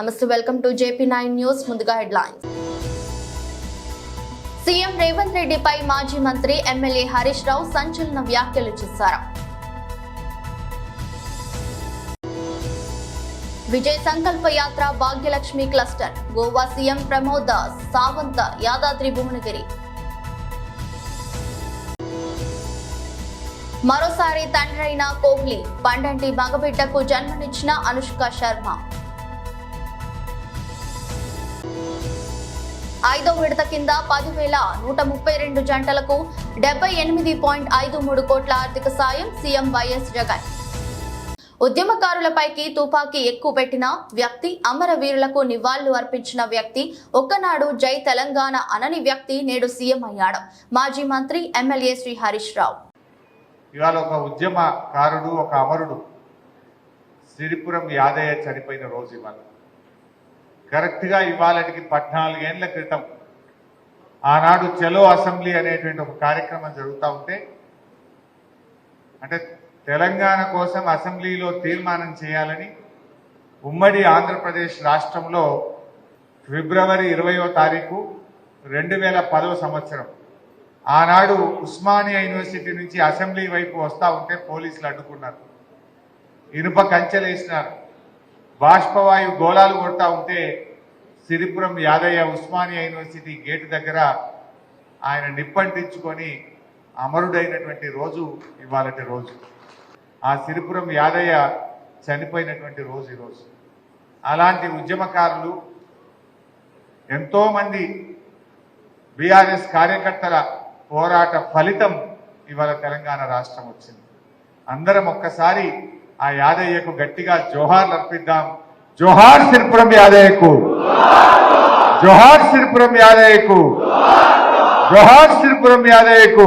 Namaste welcome to JP nine news ముందుగా headlines. CM Revanth రెడ్డిపై మాజీ మంత్రి ఎమ్మెల్యే హరీష్ రావు సంచలన వ్యాఖ్యలు చేశారు. Vijay Sankalp Yatra Bhagyalakshmi cluster Goa CM Pramod Sawant Yadadri Bhuvanagiri. మరోసారి తండ్రైన కోహ్లీ పండంటి మగబిడ్డకు జన్మనిచ్చిన అనుష్క శర్మ. ఐదో విడత కింద పదివేల నూట ముప్పై రెండు జంటలకు డెబ్బై ఎనిమిది పాయింట్ ఐదు మూడు కోట్ల ఆర్థిక సాయం సీఎం వైఎస్ జగన్. ఉద్యమకారులపైకి తుపాకీ ఎక్కువ పెట్టిన వ్యక్తి అమరవీరులకు నివాళులు అర్పించిన వ్యక్తి ఒక్కనాడు జై తెలంగాణ అనని వ్యక్తి నేడు సీఎం అయ్యాడు. మాజీ మంత్రి ఎమ్మెల్యే శ్రీ హరీష్ రావు. ఇవాళ ఒక ఉద్యమకారుడు ఒక అమరుడు సిరిపురం యాదయ్య చనిపోయిన రోజు ఇవాళ. కరెక్ట్గా ఇవాళకి పద్నాలుగేళ్ళ క్రితం. ఆనాడు చలో అసెంబ్లీ అనేటువంటి ఒక కార్యక్రమం జరుగుతూ ఉంటే అంటే తెలంగాణ కోసం అసెంబ్లీలో తీర్మానం చేయాలని ఉమ్మడి ఆంధ్రప్రదేశ్ రాష్ట్రంలో ఫిబ్రవరి ఇరవయో తారీఖు రెండు వేల పదవ సంవత్సరం. ఆనాడు ఉస్మానియా యూనివర్సిటీ నుంచి అసెంబ్లీ వైపు వస్తూ ఉంటే పోలీసులు అడ్డుకున్నారు. ఇనుప కంచెలు బాష్పవాయువు బాష్పవాయు గోళాలు కొడతా ఉంటే సిరిపురం యాదయ్య ఉస్మానియా యూనివర్సిటీ గేటు దగ్గర ఆయన నిప్పంటించుకొని అమరుడైనటువంటి రోజు ఇవాళటి రోజు. ఆ సిరిపురం యాదయ్య చనిపోయినటువంటి రోజు ఈరోజు. అలాంటి ఉద్యమకారులు ఎంతోమంది బీఆర్ఎస్ కార్యకర్తల పోరాట ఫలితం ఇవాళ తెలంగాణ రాష్ట్రం వచ్చింది. అందరం ఒక్కసారి ఆ యాదయ్యకు గట్టిగా జోహార్లు అర్పిద్దాం. జోహార్ సిరిపురం యాదయ్యకు. జోహార్ సిరిపురం యాదయ్యకు. జోహార్ సిరిపురం యాదయ్యకు.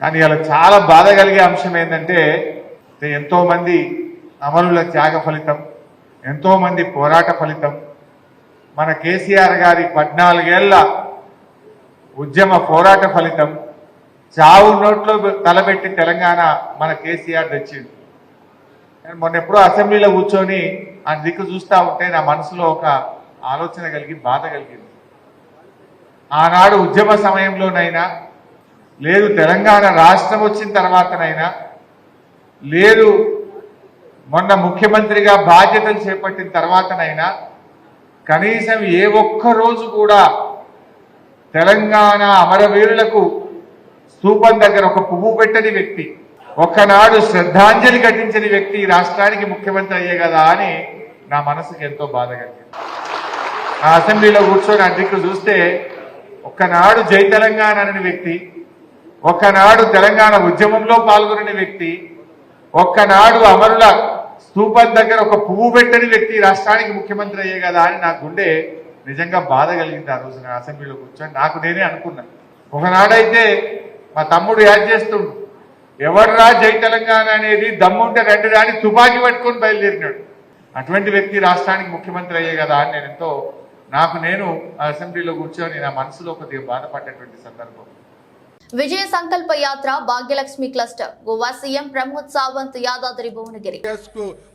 కానీ ఇలా చాలా బాధ కలిగే అంశం ఏంటంటే ఎంతో మంది అమరుల త్యాగ ఫలితం ఎంతో మంది పోరాట ఫలితం. మన కేసీఆర్ గారి పద్నాలుగేళ్ళ ఉద్యమ పోరాట ఫలితం చావు నోట్లో తలబెట్టి తెలంగాణ మన కేసీఆర్ తెచ్చిండు. నేను మొన్న ఎప్పుడో అసెంబ్లీలో కూర్చొని ఆ దిక్కు చూస్తా ఉంటే నా మనసులో ఒక ఆలోచన కలిగి బాధ కలిగింది. ఆనాడు ఉద్యమ సమయంలోనైనా లేదు తెలంగాణ రాష్ట్రం వచ్చిన తర్వాతనైనా లేదు మొన్న ముఖ్యమంత్రిగా బాధ్యతలు చేపట్టిన తర్వాతనైనా కనీసం ఏ ఒక్క రోజు కూడా తెలంగాణ అమరవీరులకు స్థూపం దగ్గర ఒక పువ్వు పెట్టని వ్యక్తి ఒకనాడు శ్రద్ధాంజలి ఘటించని వ్యక్తి రాష్ట్రానికి ముఖ్యమంత్రి అయ్యే కదా అని నా మనసుకి ఎంతో బాధ కలిగింది. ఆ అసెంబ్లీలో కూర్చొని అధ్యక్షుడు చూస్తే ఒకనాడు జై తెలంగాణ అనే వ్యక్తి ఒకనాడు తెలంగాణ ఉద్యమంలో పాల్గొనని వ్యక్తి ఒక్కనాడు అమరుల స్థూపం దగ్గర ఒక పువ్వు పెట్టని వ్యక్తి రాష్ట్రానికి ముఖ్యమంత్రి అయ్యే కదా అని నా గుండె నిజంగా బాధ కలిగింది ఆ రోజు నా అసెంబ్లీలో కూర్చొని. నాకు నేనే అనుకున్నాను ఒకనాడైతే మా తమ్ముడు యాడ్ చేస్తుండు. ఎవర్రా జై తెలంగాణ అనేది దమ్ముంటే రెండు రాని తుపాకీ పట్టుకొని బయలుదేరినాడు. అటువంటి వ్యక్తి రాష్ట్రానికి ముఖ్యమంత్రి అయ్యే కదా అని నేను ఎంతో నాకు నేను అసెంబ్లీలో కూర్చొని నా మనసులో కొద్దిగా బాధపడ్డటువంటి సందర్భం. విజయ సంకల్ప యాత్ర భాగ్యలక్ష్మి క్లస్టర్. గోవా సీఎం ప్రమోద్ సావంత్ యాదాద్రి భువనగిరి.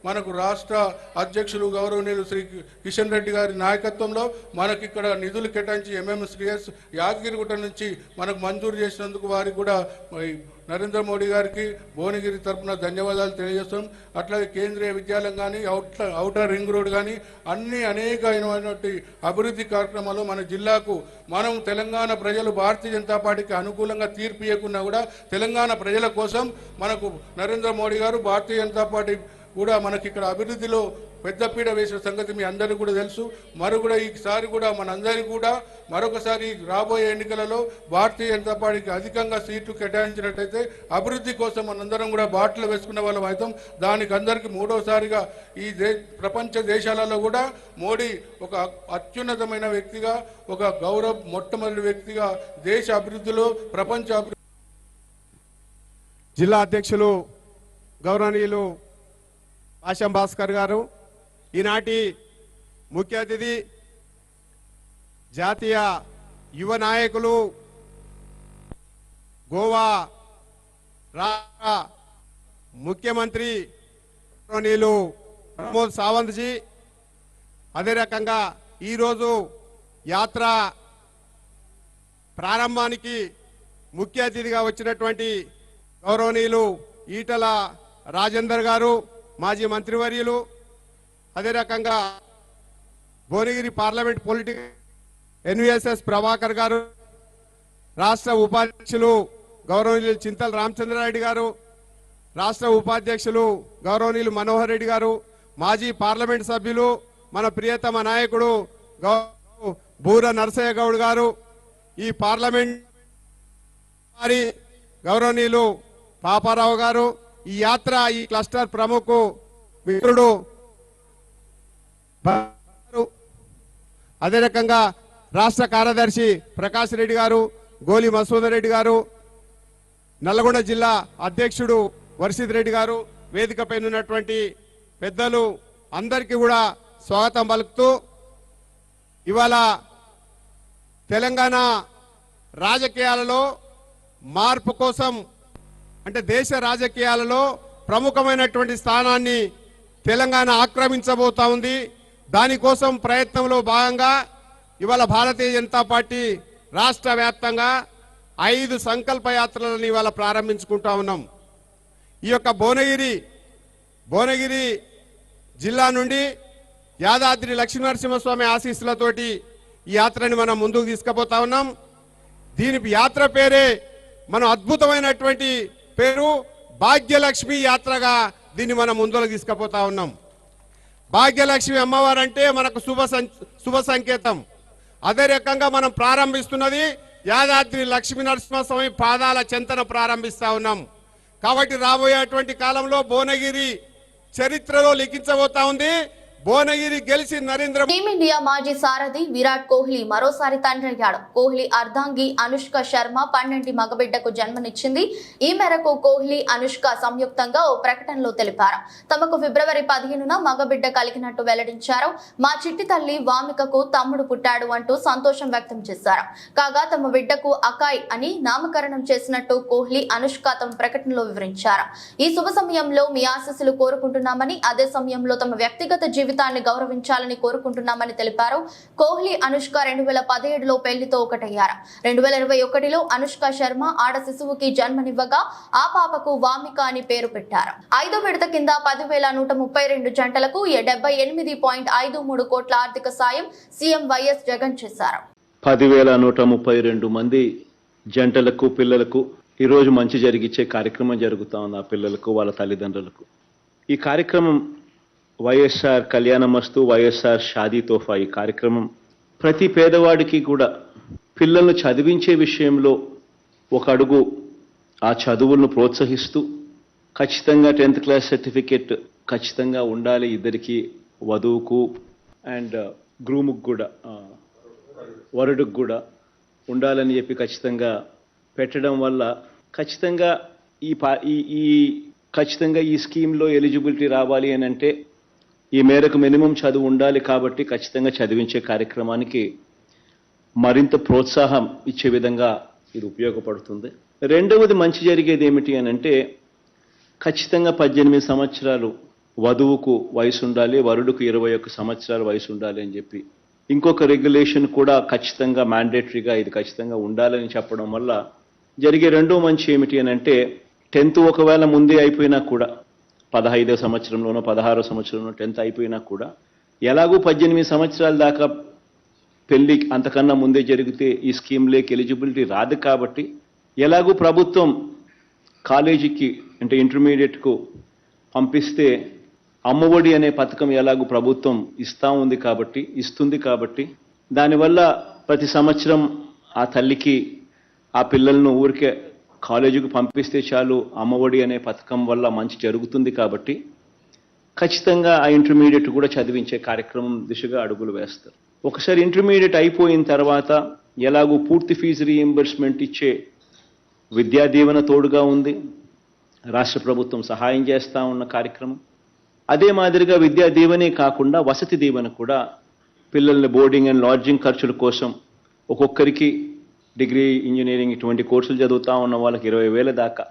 మనకు రాష్ట్ర అధ్యక్షులు గౌరవనీయులు శ్రీ కిషన్ రెడ్డి గారి నాయకత్వంలో మనకి ఇక్కడ నిధులు కేటాయించి ఎంఎంఎస్డిఎస్ యాదగిరిగుట్ట నుంచి మనకు మంజూరు చేసినందుకు వారికి కూడా నరేంద్ర మోడీ గారికి భువనగిరి తరపున ధన్యవాదాలు తెలియజేస్తాం. అట్లాగే కేంద్రీయ విద్యాలయం కానీ అవుట్ అవుటర్ రింగ్ రోడ్ కానీ అన్ని అనేకమైనటువంటి అభివృద్ధి కార్యక్రమాలు మన జిల్లాకు మనం తెలంగాణ ప్రజలు భారతీయ జనతా పార్టీకి అనుకూలంగా తీర్పు ఇవ్వకుండా కూడా తెలంగాణ ప్రజల కోసం మనకు నరేంద్ర మోడీ గారు భారతీయ జనతా పార్టీ కూడా మనకి ఇక్కడ అభివృద్ధిలో పెద్దపీడ వేసిన సంగతి మీ అందరికీ కూడా తెలుసు. మరో కూడా ఈసారి కూడా మనందరికీ కూడా మరొకసారి రాబోయే ఎన్నికలలో భారతీయ జనతా పార్టీకి అధికంగా సీట్లు కేటాయించినట్టయితే అభివృద్ధి కోసం మనందరం కూడా బాటలు వేసుకున్న వాళ్ళం అవుతాం. దానికి అందరికీ మూడోసారిగా ఈ ప్రపంచ దేశాలలో కూడా మోడీ ఒక అత్యున్నతమైన వ్యక్తిగా ఒక గౌరవ మొట్టమొదటి వ్యక్తిగా దేశ అభివృద్ధిలో ప్రపంచ అభివృద్ధి జిల్లా అధ్యక్షులు గౌరవనీయులు ఆశం భాస్కర్ గారు. ఈనాటి ముఖ్య అతిథి జాతీయ యువ నాయకులు గోవా రాష్ట్ర ముఖ్యమంత్రి గౌరవనీయులు ప్రమోద్ సావంత్ జీ. అదే రకంగా ఈరోజు యాత్ర ప్రారంభానికి ముఖ్య అతిథిగా వచ్చినటువంటి గౌరవనీయులు ఈటల రాజేందర్ గారు. మాజీ మంత్రివర్యులు అదే రకంగా Bhuvanagiri parliament political NVSS Prabhakar garu రాష్ట్ర ఉపాధ్యక్షులు గౌరవనీయులు చింతల రామచంద్రారెడ్డి గారు రాష్ట్ర ఉపాధ్యక్షులు గౌరవనీయులు మనోహర్ రెడ్డి గారు మాజీ పార్లమెంట్ సభ్యులు మన ప్రియతమ నాయకుడు గౌ- బూర నరసయ్య గౌడ్ గారు ఈ పార్లమెంట్ వారి గౌరవనీయులు పాపారావు గారు ఈ యాత్ర ఈ క్లస్టర్ ప్రముఖ మిత్రుడు అదే రకంగా రాష్ట్ర కార్యదర్శి ప్రకాష్ రెడ్డి గారు గోలి మసూదర్ రెడ్డి గారు నల్గొండ జిల్లా అధ్యక్షుడు వర్షిత్ రెడ్డి గారు వేదికపై ఉన్నటువంటి పెద్దలు అందరికీ కూడా స్వాగతం పలుకుతూ ఇవాళ తెలంగాణ రాజకీయాలలో మార్పు కోసం అంటే దేశ రాజకీయాలలో ప్రముఖమైనటువంటి స్థానాన్ని తెలంగాణ ఆక్రమించబోతా ఉంది. దానికోసం ప్రయత్నంలో భాగంగా ఇవాళ భారతీయ జనతా పార్టీ రాష్ట్ర వ్యాప్తంగా ఐదు సంకల్ప యాత్రలను ఇవాళ ప్రారంభించుకుంటా ఉన్నాం. ఈ యొక్క భువనగిరి భువనగిరి జిల్లా నుండి యాదాద్రి లక్ష్మీనరసింహస్వామి ఆశీస్సులతోటి ఈ యాత్రని మనం ముందుకు తీసుకుపోతా ఉన్నాం. దీని యాత్ర పేరే మనం అద్భుతమైనటువంటి పేరు భాగ్యలక్ష్మి యాత్రగా దీన్ని మనం ముందులకు తీసుకుపోతా ఉన్నాం. భాగ్యలక్ష్మి అమ్మవారు అంటే మనకు శుభ సం- శుభ సంకేతం. అదే రకంగా మనం ప్రారంభిస్తున్నది యాదాద్రి లక్ష్మీ నరసింహస్వామి పాదాల చెంతన ప్రారంభిస్తా ఉన్నాం. కాబట్టి రాబోయేటువంటి కాలంలో భువనగిరి చరిత్రలో లిఖించబోతా ఉంది. భువనగిరి గెలిచి నరేంద్ర టీమిండియా మాజీ సారథి విరాట్ కోహ్లీ మరోసారి తండ్రయ్యాడు. కోహ్లీ అర్ధాంగి అనుష్క శర్మ పన్నెండు మగబిడ్డకు జన్మనిచ్చింది. ఈ మేరకు కోహ్లీ అనుష్క సంయుక్తంగా ఓ ప్రకటనలో తెలిపారు. తమకు ఫిబ్రవరి పదిహేనున మగబిడ్డ కలిగినట్టు వెల్లడించారు. మా చిట్టి తల్లి వామికకు తమ్ముడు పుట్టాడు అంటూ సంతోషం వ్యక్తం చేశారు. కాగా తమ బిడ్డకు అకాయ్ అని నామకరణం చేసినట్టు కోహ్లీ అనుష్క తమ ప్రకటనలో వివరించారు. ఈ శుభ సమయంలో మీ ఆశస్సులు కోరుకుంటున్నామని అదే సమయంలో తమ వ్యక్తిగత జీవితం జీవితాన్ని గౌరవించాలని కోరుకుంటున్నామని తెలిపారు. కోహ్లీ అనుష్క రెండు వేల పదిహేడులో పెళ్ళితో ఒకటయ్యారు. రెండు వేల ఇరవై ఒకటిలో అనుష్క శర్మ ఆడ శిశువుకి జన్మనివ్వగా ఆ పాపకు వామిక అని పేరు పెట్టారు. ఐదో విడత కింద పదివేల నూట ముప్పై రెండు జంటలకు డెబ్బై ఎనిమిది పాయింట్ ఐదు మూడు కోట్ల ఆర్థిక సాయం సీఎం వైఎస్ జగన్ చేశారు. పదివేల నూట ముప్పై రెండు మంది జంటలకు పిల్లలకు ఈరోజు మంచి జరిగించే కార్యక్రమం జరుగుతా ఉంది ఆ పిల్లలకు వాళ్ళ తల్లిదండ్రులకు. ఈ కార్యక్రమం వైఎస్ఆర్ కళ్యాణమస్తు వైఎస్ఆర్ షాదీ తోఫా ఈ కార్యక్రమం ప్రతి పేదవాడికి కూడా పిల్లలను చదివించే విషయంలో ఒక అడుగు ఆ చదువులను ప్రోత్సహిస్తూ ఖచ్చితంగా టెన్త్ క్లాస్ సర్టిఫికేట్ ఖచ్చితంగా ఉండాలి ఇద్దరికి వధువుకు అండ్ uh, గ్రూముకు కూడా ఆ, వరుడుకు కూడా ఉండాలని చెప్పి ఖచ్చితంగా పెట్టడం వల్ల ఖచ్చితంగా ఈ పా ఈ ఈ ఖచ్చితంగా ఈ స్కీమ్లో ఎలిజిబిలిటీ రావాలి అని అంటే ఈ మేరకు మినిమం చదువు ఉండాలి కాబట్టి ఖచ్చితంగా చదివించే కార్యక్రమానికి మరింత ప్రోత్సాహం ఇచ్చే విధంగా ఇది ఉపయోగపడుతుంది. రెండవది మంచి జరిగేది ఏమిటి అని అంటే ఖచ్చితంగా పద్దెనిమిది సంవత్సరాలు వధువుకు వయసు ఉండాలి వరుడుకు ఇరవై ఒక్క సంవత్సరాల వయసు ఉండాలి అని చెప్పి. ఇంకొక రెగ్యులేషన్ కూడా ఖచ్చితంగా మ్యాండేటరీగా ఇది ఖచ్చితంగా ఉండాలని చెప్పడం వల్ల జరిగే రెండో మంచి ఏమిటి అని అంటే టెన్త్ ఒకవేళ ముందే అయిపోయినా కూడా పదహైదో సంవత్సరంలోనో పదహారో సంవత్సరంలో టెన్త్ అయిపోయినా కూడా ఎలాగూ పద్దెనిమిది సంవత్సరాల దాకా పెళ్ళి అంతకన్నా ముందే జరిగితే ఈ స్కీమ్లోకి ఎలిజిబిలిటీ రాదు కాబట్టి ఎలాగూ ప్రభుత్వం కాలేజీకి అంటే ఇంటర్మీడియట్కు పంపిస్తే అమ్మఒడి అనే పథకం ఎలాగూ ప్రభుత్వం ఇస్తూ ఉంది కాబట్టి ఇస్తుంది కాబట్టి దానివల్ల ప్రతి సంవత్సరం ఆ తల్లికి ఆ పిల్లలను ఊరికే కాలేజీకి పంపిస్తే చాలు అమ్మఒడి అనే పథకం వల్ల మంచి జరుగుతుంది కాబట్టి ఖచ్చితంగా ఆ ఇంటర్మీడియట్ కూడా చదివించే కార్యక్రమం దిశగా అడుగులు వేస్తారు. ఒకసారి ఇంటర్మీడియట్ అయిపోయిన తర్వాత ఎలాగూ పూర్తి ఫీజు రీఎంబర్స్మెంట్ ఇచ్చే విద్యా దీవెన తోడుగా ఉంది. రాష్ట్ర ప్రభుత్వం సహాయం చేస్తా ఉన్న కార్యక్రమం. అదే మాదిరిగా విద్యా దీవెనే కాకుండా వసతి దీవెన కూడా పిల్లల్ని బోర్డింగ్ అండ్ లాడ్జింగ్ ఖర్చుల కోసం ఒక్కొక్కరికి డిగ్రీ ఇంజనీరింగ్ ఇటువంటి కోర్సులు చదువుతా ఉన్న వాళ్ళకి ఇరవై వేల దాకా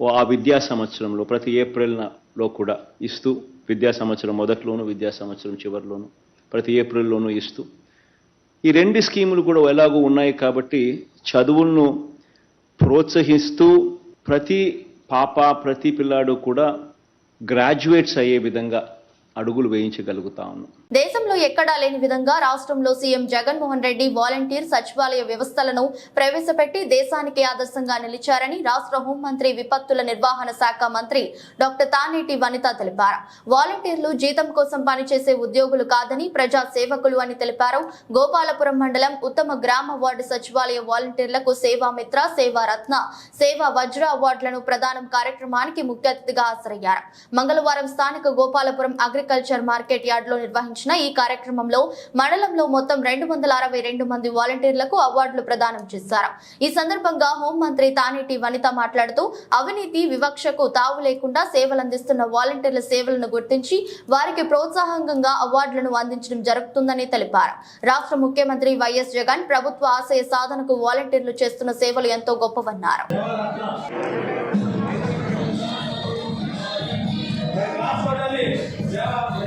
ఓ ఆ విద్యా సంవత్సరంలో ప్రతి ఏప్రిల్లో కూడా ఇస్తూ విద్యా సంవత్సరం మొదట్లోను విద్యా సంవత్సరం చివరిలోను ప్రతి ఏప్రిల్లోనూ ఇస్తూ ఈ రెండు స్కీములు కూడా ఎలాగూ ఉన్నాయి కాబట్టి చదువులను ప్రోత్సహిస్తూ ప్రతి పాప ప్రతి పిల్లాడు కూడా గ్రాడ్యుయేట్స్ అయ్యే విధంగా అడుగులు వేయించగలుగుతా దేశంలో ఎక్కడా లేని విధంగా రాష్ట్రంలో సీఎం జగన్మోహన్ రెడ్డి వాలంటీర్ సచివాలయ వ్యవస్థలను ప్రవేశపెట్టి దేశానికి ఆదర్శంగా నిలిచారని రాష్ట్ర హోంమంత్రి విపత్తుల నిర్వహణ శాఖ మంత్రి డాక్టర్ తానేటి వనిత తెలిపారు. వాలంటీర్లు జీతం కోసం పనిచేసే ఉద్యోగులు కాదని ప్రజా సేవకులు అని తెలిపారు. గోపాలపురం మండలం ఉత్తమ గ్రామ వార్డు సచివాలయ వాలంటీర్లకు సేవామిత్ర సేవారత్న సేవా వజ్ర అవార్డులను ప్రదానం కార్యక్రమానికి ముఖ్య అతిథిగా హాజరయ్యారు. మంగళవారం స్థానిక గోపాలపురం అగ్రికల్చర్ మార్కెట్ యార్డ్లో నిర్వహించిన ఈ కార్యక్రమంలో మండలంలో మొత్తం రెండు వందల అరవై రెండు మంది వాలంటీర్లకు అవార్డులు ప్రదానం చేశారు. ఈ సందర్భంగా హోంమంత్రి తానేటి వనిత మాట్లాడుతూ అవినీతి వివక్షకు తావు లేకుండా సేవలందిస్తున్న వాలంటీర్ల సేవలను గుర్తించి వారికి ప్రోత్సాహంగా అవార్డులను అందించడం జరుగుతుందని తెలిపారు. రాష్ట్ర ముఖ్యమంత్రి వైఎస్ జగన్ ప్రభుత్వ ఆశయ సాధనకు వాలంటీర్లు చేస్తున్న సేవలు ఎంతో గొప్పవన్నారు. Yeah.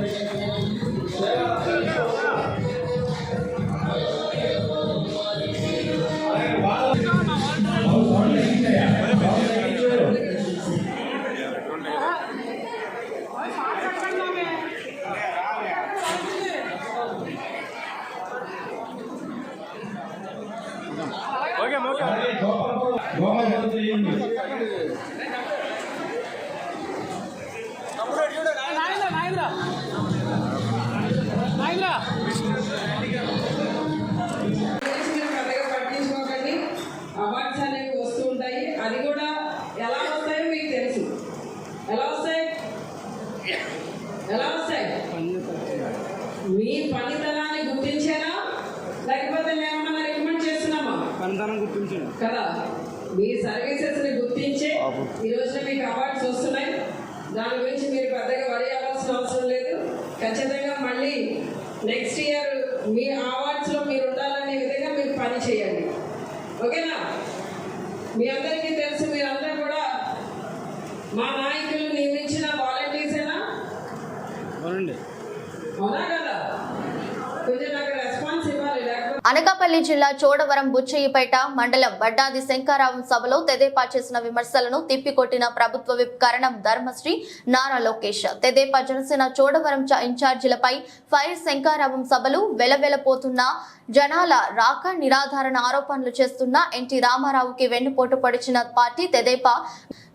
రోజున మీకు అవార్డ్స్ వస్తున్నాయి. దాని గురించి మీరు పెద్దగా వరి అవ్వాల్సిన అవసరం లేదు. ఖచ్చితంగా మళ్ళీ నెక్స్ట్ ఇయర్ మీ అవార్డ్స్లో మీరు ఉండాలనే విధంగా మీరు పని చేయండి. ఓకేనా? మీ అందరికీ తెలుసు మీరందరూ కూడా మా నాయకులు నియమించిన వాలంటీర్సేనా అవునండి. అవునా అనకాపల్లి జిల్లా చోడవరం బుచ్చయ్యపేట మండలం వడ్డాది శంకారావం సభలో తెదేపా చేసిన విమర్శలను తిప్పికొట్టిన ప్రభుత్వ విప్ కరణం ధర్మశ్రీ నారా లోకేష్. తెదేపా జనసేన చోడవరం ఇన్ఛార్జీలపై ఫైర్ శంకారావం సభలు వెలవెలపోతున్న జనాల రాక నిరాధారణ ఆరోపణలు చేస్తున్న ఎన్టీ రామారావుకి వెన్నుపోటు పడిచిన పార్టీ తెదేపా.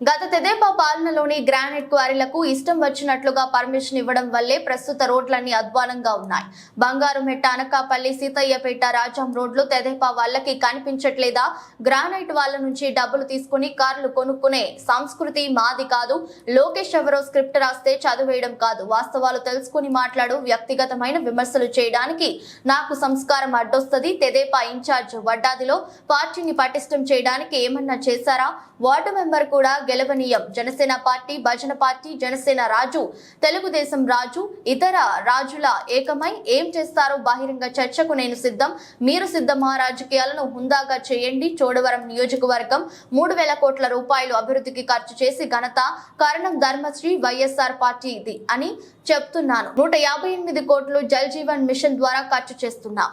గత తెదేపా పాలనలోని గ్రానైట్ క్వారీలకు ఇష్టం వచ్చినట్లుగా పర్మిషన్ ఇవ్వడం వల్లే ప్రస్తుత రోడ్లన్నీ అధ్వానంగా ఉన్నాయి. బంగారుమెట్ట అనకాపల్లి సీతయ్యపేట రాజాం రోడ్లు తెదేపా వాళ్ళకి కనిపించట్లేదా? గ్రానైట్ వాళ్ళ నుంచి డబ్బులు తీసుకుని కార్లు కొనుక్కునే సంస్కృతి మాది కాదు. లోకేష్ ఎవరో స్క్రిప్ట్ రాస్తే చదివేయడం కాదు. వాస్తవాలు తెలుసుకుని మాట్లాడు వ్యక్తిగతమైన విమర్శలు చేయడానికి నాకు సంస్కారం అడ్డొస్తుంది. తెదేపా ఇన్ఛార్జ్ వడ్డాదిలో పార్టీని పటిష్టం చేయడానికి ఏమన్నా చేశారా? వార్డు మెంబర్ కూడా గెలవనీయం. జనసేన పార్టీ భజన పార్టీ జనసేన రాజు తెలుగుదేశం రాజు ఇతర రాజుల ఏకమై ఏం చేస్తారో బహిరంగ చర్చకు నేను సిద్ధం. మీరు సిద్ధమా? రాజకీయాలను హుందాగా చేయండి. చోడవరం నియోజకవర్గం మూడు వేల కోట్ల రూపాయలు అభివృద్ధికి ఖర్చు చేసి ఘనత కారణం ధర్మశ్రీ వైఎస్ఆర్ పార్టీ ఇది అని చెప్తున్నాను. నూట యాభై ఎనిమిది కోట్లు జల్ జీవన్ మిషన్ ద్వారా ఖర్చు చేస్తున్నాం.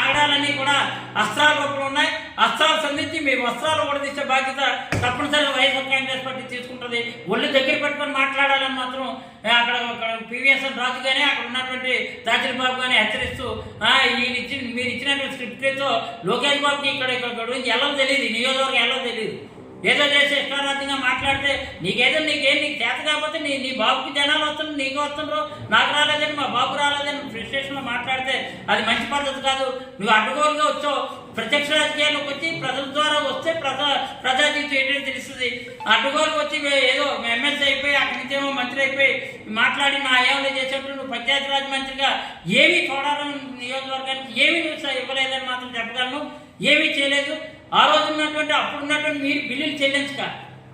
ఆడాలన్నీ కూడా అస్త్రాల రూపంలో ఉన్నాయి. అస్త్రాలు సంధించి మీ వస్త్రాలు ఉడదీసే బాధ్యత తప్పనిసరిగా వైఎస్ఆర్ కాంగ్రెస్ పార్టీ తీసుకుంటుంది. ఒళ్ళు దగ్గర పెట్టుకొని మాట్లాడాలని మాత్రం అక్కడ అక్కడ రాజు కానీ అక్కడ ఉన్నటువంటి రాజుల బాబు కానీ హెచ్చరిస్తూ ఈయన ఇచ్చిన మీరు ఇచ్చినటువంటి స్క్రిప్ట్తో లోకేష్ బాబుకి ఇక్కడ ఇక్కడ గురించి ఎలా తెలియదు నియోజకవర్గం ఎలా తెలియదు. ఏదో చేసి ఇష్టారాజ్యంగా మాట్లాడితే నీకేదో నీకేం నీకు చేత కాకపోతే నీ నీ బాబుకి జనాలు వస్తున్నారు నీకు వస్తుండ్రు నాకు రాలేదని మా బాబు రాలేదని ఫ్రస్ట్రేషన్లో మాట్లాడితే అది మంచి పద్ధతి కాదు. నువ్వు అడ్డుగోలుగా వచ్చావు. ప్రత్యక్ష రాజకీయాల్లోకి వచ్చి ప్రజల ద్వారా వస్తే ప్రజా ప్రజాజీవితం ఏంటో తెలుస్తుంది. అడ్డుగోలుగా వచ్చి ఏదో ఎమ్మెల్సీ అయిపోయి అక్కడి నుంచి ఏమో మంత్రి అయిపోయి మాట్లాడి నా ఏమైనా చేసేట్టు నువ్వు పంచాయతీరాజ్ మంత్రిగా ఏమీ చూడాలని నియోజకవర్గానికి ఏమీ నువ్వు ఇవ్వలేదని మాత్రం చెప్పగలను. ఏమీ చేయలేదు. ఆ రోజు ఉన్నటువంటి అప్పుడు ఉన్నటువంటి మీరు బిల్లులు చెల్లించక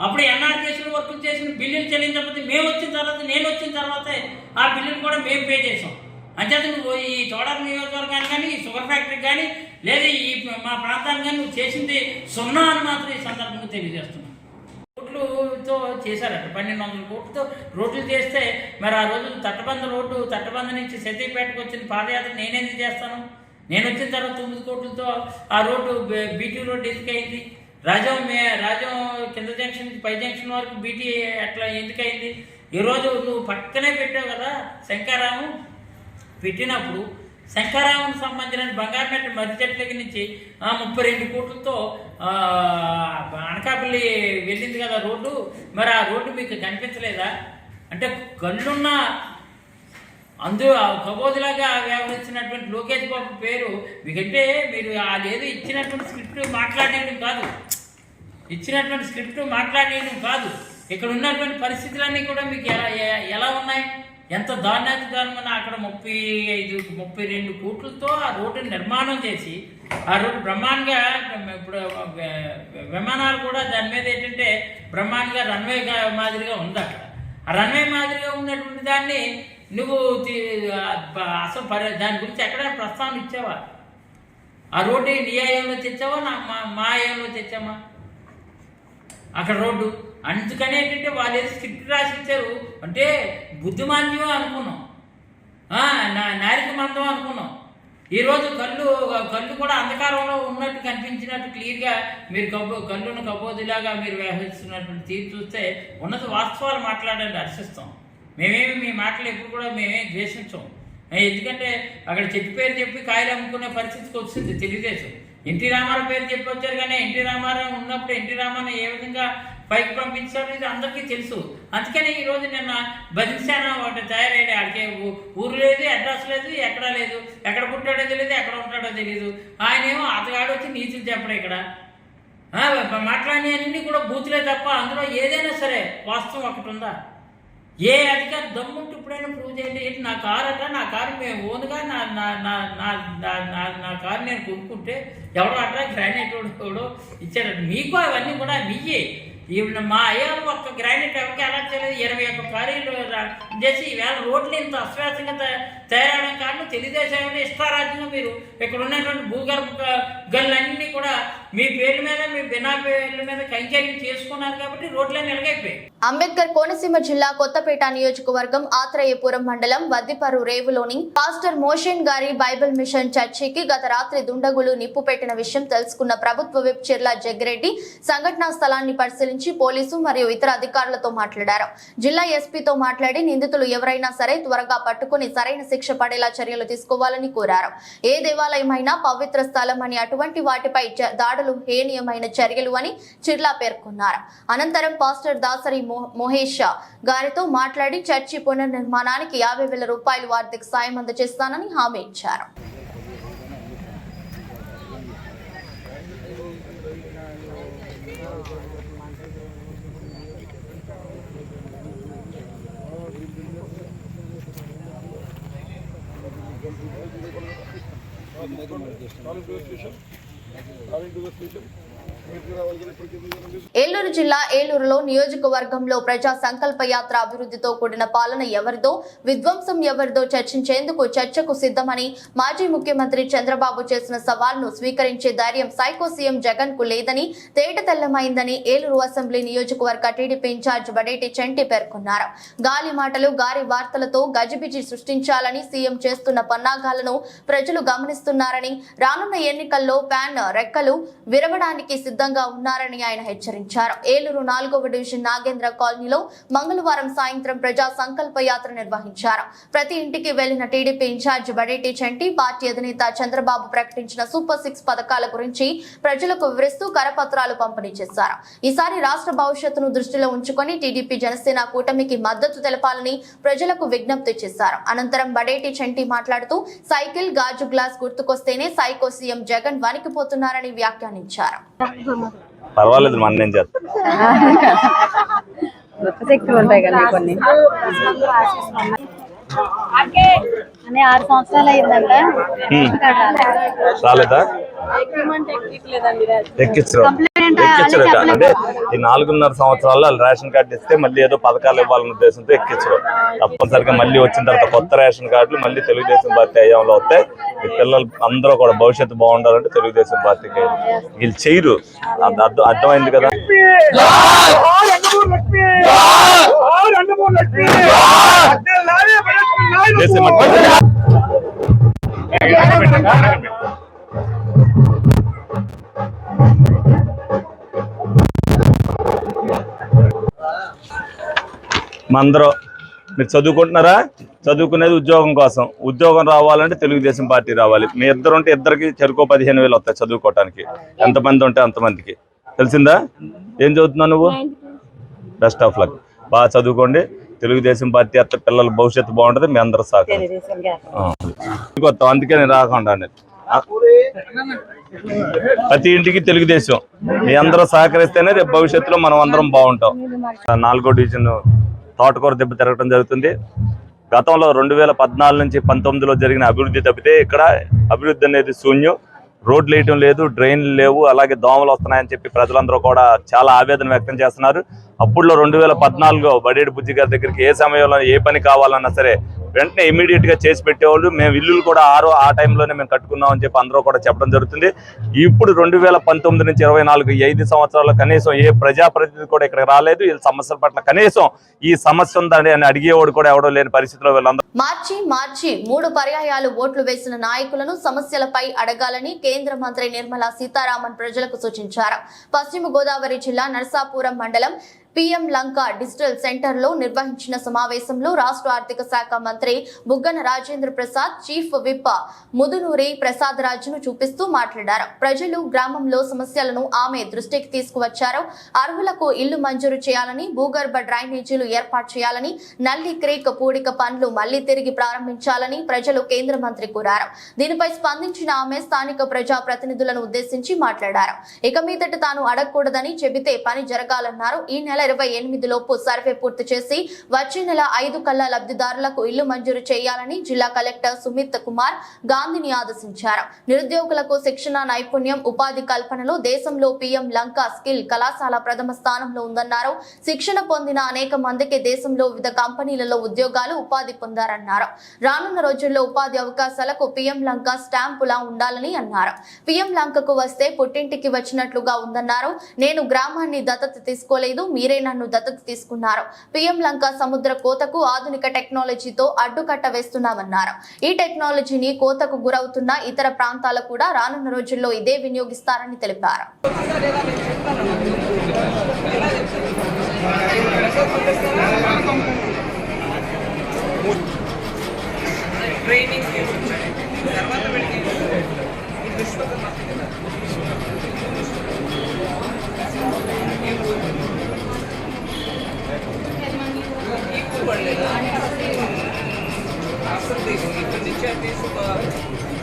అప్పుడు ఎన్ఆర్టీసీలు వర్క్ చేసిన బిల్లులు చెల్లించకపోతే మేము వచ్చిన తర్వాత నేను వచ్చిన తర్వాతే ఆ బిల్లులు కూడా మేము పే చేసాం అంచేత నువ్వు ఈ చోడర్ నియోజకవర్గానికి కానీ ఈ షుగర్ ఫ్యాక్టరీకి కానీ లేదా ఈ మా ప్రాంతానికి కానీ నువ్వు చేసింది సున్నా అని మాత్రం ఈ సందర్భంగా తెలియజేస్తున్నావు ఓట్లుతో చేశారట పన్నెండు వందల కోట్లతో రోడ్లు చేస్తే మరి ఆ రోజు తట్టబంద రోడ్డు తట్టబంద నుంచి సతీపేటకు వచ్చిన పాదయాత్ర నేనేది చేస్తాను? నేను వచ్చిన తర్వాత తొమ్మిది కోట్లతో ఆ రోడ్డు బీటీ రోడ్డు ఎందుకైంది రాజం మే రాజం కింద జంక్షన్ పై జంక్షన్ వరకు బీటీ అట్లా ఎందుకైంది ఈరోజు నువ్వు పక్కనే పెట్టావు కదా శంకారామం. పెట్టినప్పుడు శంకరామం సంబంధించిన బంగారుమెట్ట మర్రి చెట్ల దగ్గర నుంచి ముప్పై రెండు కోట్లతో అనకాపల్లి వెళ్ళింది కదా రోడ్డు. మరి ఆ రోడ్డు మీకు కనిపించలేదా? అంటే కళ్ళున్న అందు కబోదులాగా వ్యవహరించినటువంటి లోకేష్ బాబు పేరు మీకంటే మీరు అదేదో ఇచ్చినటువంటి స్క్రిప్ట్ మాట్లాడేయడం కాదు. ఇచ్చినటువంటి స్క్రిప్ట్ మాట్లాడేయడం కాదు. ఇక్కడ ఉన్నటువంటి పరిస్థితులన్నీ కూడా మీకు ఎలా ఎలా ఉన్నాయి? ఎంత దారుణాతి దారుణమైన అక్కడ ముప్పై ఐదు ముప్పై రెండు కోట్లతో ఆ రోడ్డు నిర్మాణం చేసి ఆ రోడ్డు బ్రహ్మాండంగా ఇప్పుడు విమానాలు కూడా దాని మీద ఏంటంటే బ్రహ్మాండంగా రన్వే మాదిరిగా ఉంది అక్కడ. ఆ రన్వే మాదిరిగా ఉన్నటువంటి దాన్ని నువ్వు అసలు పరి దాని గురించి ఎక్కడైనా ప్రస్తావన ఇచ్చావా? ఆ రోడ్డు నీ ఆయంలో తెచ్చావా? నా మా మా ఆయంలో తెచ్చామా? అక్కడ రోడ్డు. అందుకని ఏంటంటే వాళ్ళు ఏదో స్క్రిప్ట్ రాసి ఇచ్చారు అంటే బుద్ధిమాంద్యం అనుకున్నాం. నా నారిక మందం అనుకున్నాం. ఈరోజు కళ్ళు కళ్ళు కూడా అంధకారంలో ఉన్నట్టు కనిపించినట్టు క్లియర్గా మీరు కబో కళ్ళును కబోదిలాగా మీరు వ్యవహరిస్తున్నటువంటి తీరు చూస్తే ఉన్నత వాస్తవాలు మాట్లాడండి హర్షిస్తాం. మేమేమి మీ మాటలు ఎప్పుడు కూడా మేమేం ద్వేషించాం. ఎందుకంటే అక్కడ చెట్టు పేరు చెప్పి కాయలు అమ్ముకునే పరిస్థితికి వచ్చింది తెలుగుదేశం. ఎన్టీ రామారావు పేరు చెప్పి వచ్చారు కానీ ఎన్టీ రామారావు ఉన్నప్పుడు ఎన్టీ రామారావు ఏ విధంగా పైకి పంపించారు ఇది అందరికీ తెలుసు. అందుకని ఈరోజు నిన్న బదిశాన ఒకటి తయారయ్యాడు. ఆడికే ఊరు లేదు అడ్రస్ లేదు ఎక్కడా లేదు. ఎక్కడ పుట్టాడో తెలియదు ఎక్కడ ఉంటాడో తెలియదు ఆయన ఏమో అతగాడు వచ్చి నీతులు చెప్పడం ఇక్కడ. ఆ, అన్ని కూడా బూతులే తప్ప అందులో ఏదైనా సరే వాస్తవం ఒకటి ఉందా? ఏ అధికారి దమ్ముంటే ఇప్పుడైనా ప్రూవ్ చేయండి. ఏంటి నా కారు అట నా కారు మేము ఓన్గా నా నా నా నా నా నా కారు నేను కొనుక్కుంటే ఎవడో అట్లా గ్రానైట్ వాడు ఎవడో మీకు అవన్నీ కూడా మీయే. ఈవిడ మా అయ్యారు ఒక్క గ్రానైట్ ఎవరికి ఎలా చేయలేదు. ఇరవై ఒక్క కారీలు చేసి ఈవేళ రోడ్లు ఇంత అశ్వాసంగా తయారవడం కారణం తెలుగుదేశం ఇష్టారాజ్యంగా మీరు ఇక్కడ ఉన్నటువంటి భూగర్భ గల్లన్నీ కూడా మీ పేర్ల మీద మీ బినా పేర్ల మీద కైంకర్యం చేసుకున్నారు కాబట్టి రోడ్లే నిలగైపోయాయి. అంబేద్కర్ కోనసీమ జిల్లా కొత్తపేట నియోజకవర్గం ఆత్రేయపురం మండలం వద్దిపరు రేవులోని పాస్టర్ మోషన్ గారి బైబిల్ మిషన్ చర్చికి గత రాత్రి దుండగులు నిప్పు పెట్టిన విషయం తెలుసుకున్న ప్రభుత్వ విప్ చిర్ల జగ్గిరెడ్డి సంఘటనా స్థలాన్ని పరిశీలించి పోలీసు మరియు ఇతర అధికారులతో మాట్లాడారు. జిల్లా ఎస్పీతో మాట్లాడి నిందితులు ఎవరైనా సరే త్వరగా పట్టుకుని సరైన శిక్ష పడేలా చర్యలు తీసుకోవాలని కోరారు. ఏ దేవాలయమైనా పవిత్ర స్థలం అని అటువంటి వాటిపై దాడి దాడులు హేనీయమైన చర్యలు అని చిర్లా పేర్కొన్నారు. అనంతరం పాస్టర్ దాసరి మోహేష్ గారితో మాట్లాడి చర్చి పునర్నిర్మాణానికి యాభై వేల రూపాయలు ఆర్థిక సాయం అందజేస్తానని హామీ ఇచ్చారు. Having to go sleep. Eluru జిల్లా ఏలూరులో నియోజకవర్గంలో ప్రజా సంకల్ప యాత్ర అభివృద్ధితో కూడిన పాలన ఎవరిదో విధ్వంసం ఎవరిదో చర్చించేందుకు చర్చకు సిద్ధమని మాజీ ముఖ్యమంత్రి చంద్రబాబు చేసిన సవాల్ను స్వీకరించే ధైర్యం సైకో సీఎం జగన్కు లేదని తేట తెల్లమైందని ఏలూరు అసెంబ్లీ నియోజకవర్గ టీడీపీ ఇన్ఛార్జ్ బడేటి చెంటి పేర్కొన్నారు. గాలి మాటలు గారి వార్తలతో గజిబిజి సృష్టించాలని సీఎం చేస్తున్న పన్నాగాలను ప్రజలు గమనిస్తున్నారని రానున్న ఎన్నికల్లో ప్యాన్ రెక్కలు విరవడానికి సిద్ధంగా ఉన్నారని ఆయన హెచ్చరించారు. ఏలూరు నాలుగవ డివిజన్ నాగేంద్ర కాలనీలో మంగళవారం సాయంత్రం ప్రజా సంకల్ప యాత్ర నిర్వహించారు. ప్రతి ఇంటికి వెళ్ళిన TDP in-charge Badeti Chanti party అధినేత చంద్రబాబు ప్రకటించిన సూపర్ సిక్స్ పథకాల గురించి ప్రజలకు వివరిస్తూ కరపత్రాలు పంపిణీ చేశారు. ఈసారి రాష్ట్ర భవిష్యత్తును దృష్టిలో ఉంచుకొని టీడీపీ జనసేన కూటమికి మద్దతు తెలపాలని ప్రజలకు విజ్ఞప్తి చేశారు. అనంతరం బడేటి చంటి మాట్లాడుతూ సైకిల్ గాజు గ్లాస్ గుర్తుకొస్తేనే సైకో సీఎం జగన్ వణికిపోతున్నారని వ్యాఖ్యానించారు. పర్వాలేదు మన నేను చేస్తా. గొప్ప శక్తులు ఉంటాయి కదా కొన్ని ఆరు సంవత్సరాలు అయిందంట రాలేదు. ఎక్కించరట అంటే ఈ నాలుగున్నర సంవత్సరాల్లో వాళ్ళు రేషన్ కార్డు ఇస్తే మళ్ళీ ఏదో పథకాలు ఇవ్వాలన్న ఉద్దేశంతో ఎక్కించరు తప్పనిసరిగా మళ్ళీ వచ్చిన తర్వాత కొత్త రేషన్ కార్డులు మళ్ళీ తెలుగుదేశం పార్టీ అయ్యంలో వస్తాయి ఈ పిల్లలు అందరూ కూడా భవిష్యత్తు బాగుండాలంటే తెలుగుదేశం పార్టీకి వీళ్ళు చేయరు అర్థం అర్థమైంది కదా మందరం మీరు చదువుకుంటున్నారా? చదువుకునేది ఉద్యోగం కోసం. ఉద్యోగం రావాలంటే తెలుగుదేశం పార్టీ రావాలి. మీ ఇద్దరు ఉంటే ఇద్దరికి చెరుకో పదిహేను వేలు వస్తాయి చదువుకోవటానికి ఎంతమంది ఉంటే అంతమందికి. తెలిసిందా? ఏం చదువుతున్నావు నువ్వు? బెస్ట్ ఆఫ్ లక్ బాగా చదువుకోండి. తెలుగుదేశం పార్టీ అత్త పిల్లల భవిష్యత్తు బాగుంటుంది మీ అందరూ కొత్త అందుకే నేను రాకుండా ప్రతి ఇంటికి తెలుగుదేశం. మీ అందరూ సహకరిస్తేనే రేపు భవిష్యత్తులో మనం అందరం బాగుంటాం. నాలుగో డివిజన్ తోటకూర దెబ్బ తిరగడం జరుగుతుంది. గతంలో రెండు వేల పద్నాలుగు నుంచి పంతొమ్మిదిలో జరిగిన అభివృద్ధి తప్పితే ఇక్కడ అభివృద్ధి అనేది శూన్యం. రోడ్లు వేయటం లేదు డ్రైన్లు లేవు అలాగే దోమలు వస్తున్నాయని చెప్పి ప్రజలందరూ కూడా చాలా ఆవేదన వ్యక్తం చేస్తున్నారు. అప్పుడులో రెండు వేల పద్నాలుగులో బడేడు బుజ్జి గారి దగ్గరికి ఏ సమయంలో ఏ పని కావాలన్నా సరే వెంటనే ఇమీడియట్గా చేసి పెట్టేవాళ్ళు. మేము ఇల్లులు కూడా ఆరో ఆ టైంలోనే మేము కట్టుకున్నాం అని చెప్పి అందరూ కూడా చెప్పడం జరుగుతుంది. ఇప్పుడు రెండు వేల పంతొమ్మిది నుంచి ఇరవై నాలుగు ఐదు సంవత్సరాల్లో కనీసం ఏ ప్రజాప్రతినిధి కూడా ఇక్కడ రాలేదు. ఈ సమస్యల పట్ల కనీసం ఈ సమస్య ఉందని అని అడిగేవాడు కూడా ఎవడో లేని పరిస్థితిలో వీళ్ళందరూ. మార్చి మార్చి మూడు పర్యాయాలు ఓట్లు వేసిన నాయకులను సమస్యలపై అడగాలని కేంద్ర మంత్రి నిర్మలా సీతారామన్ ప్రజలకు సూచించారు. పశ్చిమ గోదావరి జిల్లా నర్సాపురం మండలం పిఎం లంక డిజిటల్ సెంటర్లో నిర్వహించిన సమావేశంలో రాష్ట్ర ఆర్థిక శాఖ మంత్రి బుగ్గన రాజేంద్ర ప్రసాద్ చీఫ్ విప్ ముదునూరి ప్రసాద్ రాజును చూపిస్తూ మాట్లాడారు. ప్రజలు గ్రామంలో సమస్యలను ఆమె దృష్టికి తీసుకువచ్చారు. అర్హులకు ఇల్లు మంజూరు చేయాలని భూగర్భ డ్రైనేజీలు ఏర్పాటు చేయాలని నల్లి క్రీక్ పూడిక పనులు మళ్ళీ తిరిగి ప్రారంభించాలని ప్రజలు కేంద్ర మంత్రి కోరారు. దీనిపై స్పందించిన ఆమె స్థానిక ప్రజా ప్రతినిధులను ఉద్దేశించి మాట్లాడారు. ఇక మీదట తాను అడగకూడదని చెబితే పని జరగాలన్నారు. ఈ నెల ఇరవై ఎనిమిది లోపు సర్వే పూర్తి చేసి వచ్చే నెల ఐదు కల్లా లబ్ధిదారులకు ఇల్లు మంజూరు చేయాలని జిల్లా కలెక్టర్ సుమిత్ కుమార్ గాంధీని ఆదేశించారు. నిరుద్యోగులకు శిక్షణ నైపుణ్యం ఉపాధి కల్పనలో దేశంలో పీఎం లంకా స్కిల్ కళాశాల ప్రథమ స్థానంలో ఉందన్నారు. శిక్షణ పొందిన అనేక మందికి దేశంలో వివిధ కంపెనీలలో ఉద్యోగాలు ఉపాధి పొందారన్నారు. రానున్న రోజుల్లో ఉపాధి అవకాశాలకు పీఎం లంక స్టాంపులా ఉండాలని అన్నారు. పీఎం లంకకు వస్తే పుట్టింటికి వచ్చినట్లుగా ఉందన్నారు. నేను గ్రామాన్ని దత్తత తీసుకోలేదు మీరే నన్ను దత్తత తీసుకున్నారు. పీఎం లంక సముద్ర కోతకు ఆధునిక టెక్నాలజీతో అడ్డుకట్ట వేస్తున్నామన్నారు. ఈ టెక్నాలజీని కోతకు గురవుతున్న ఇతర ప్రాంతాలు కూడా రానున్న రోజుల్లో ఇదే వినియోగిస్తారని తెలిపారు.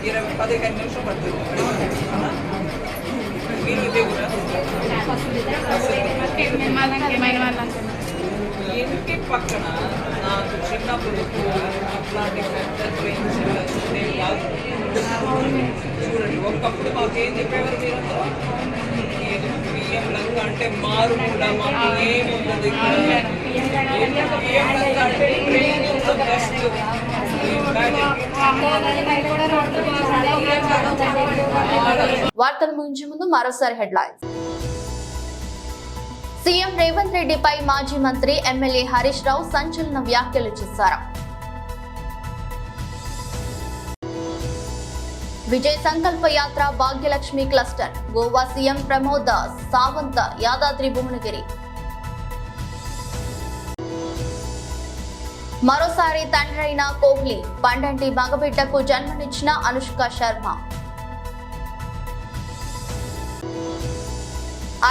ఇరవై పదిహేను నిమిషం పడుతుంది మీరు ఇదే కూడా ఇంటి పక్కన నాకు చిన్నప్పుడు అట్లాంటి పెద్ద ట్రైన్స్ ఉండేవి కాదు చూడండి ఒకప్పుడు మాకు ఏం చెప్పేవారు మీరు ఇది బియ్యం లంక అంటే మారు కూడా మాకు ఏముండదు ఇక్కడ బియ్యం లంక అంటే ట్రైన్ బెస్ట్ వార్తల ముగించే ముందు మరోసారి హెడ్లైన్స్. సీఎం రేవంత్ రెడ్డిపై మాజీ మంత్రి ఎమ్మెల్యే హరీష్ రావు సంచలన వ్యాఖ్యలు చేశారు. విజయ్ సంకల్ప యాత్ర భాగ్యలక్ష్మి క్లస్టర్. గోవా సీఎం ప్రమోద్ సావంత్ యాదాద్రి భువనగిరి. మరోసారి తండ్రైన కోహ్లీ పండంటి మగబిడ్డకు జన్మనిచ్చిన అనుష్క శర్మ.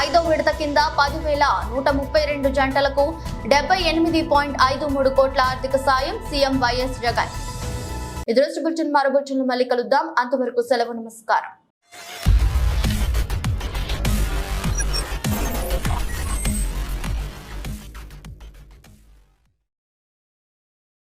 ఐదో విడత కింద పదివేల నూట ముప్పై రెండు జంటలకు డెబ్బై ఎనిమిది పాయింట్ ఐదు మూడు కోట్ల ఆర్థిక సాయం సీఎం వైఎస్ జగన్. ఎదురు బులెటిన్ మరో బులెటిన్లో మళ్ళీ కలుద్దాం. అంతవరకు సెలవు నమస్కారం.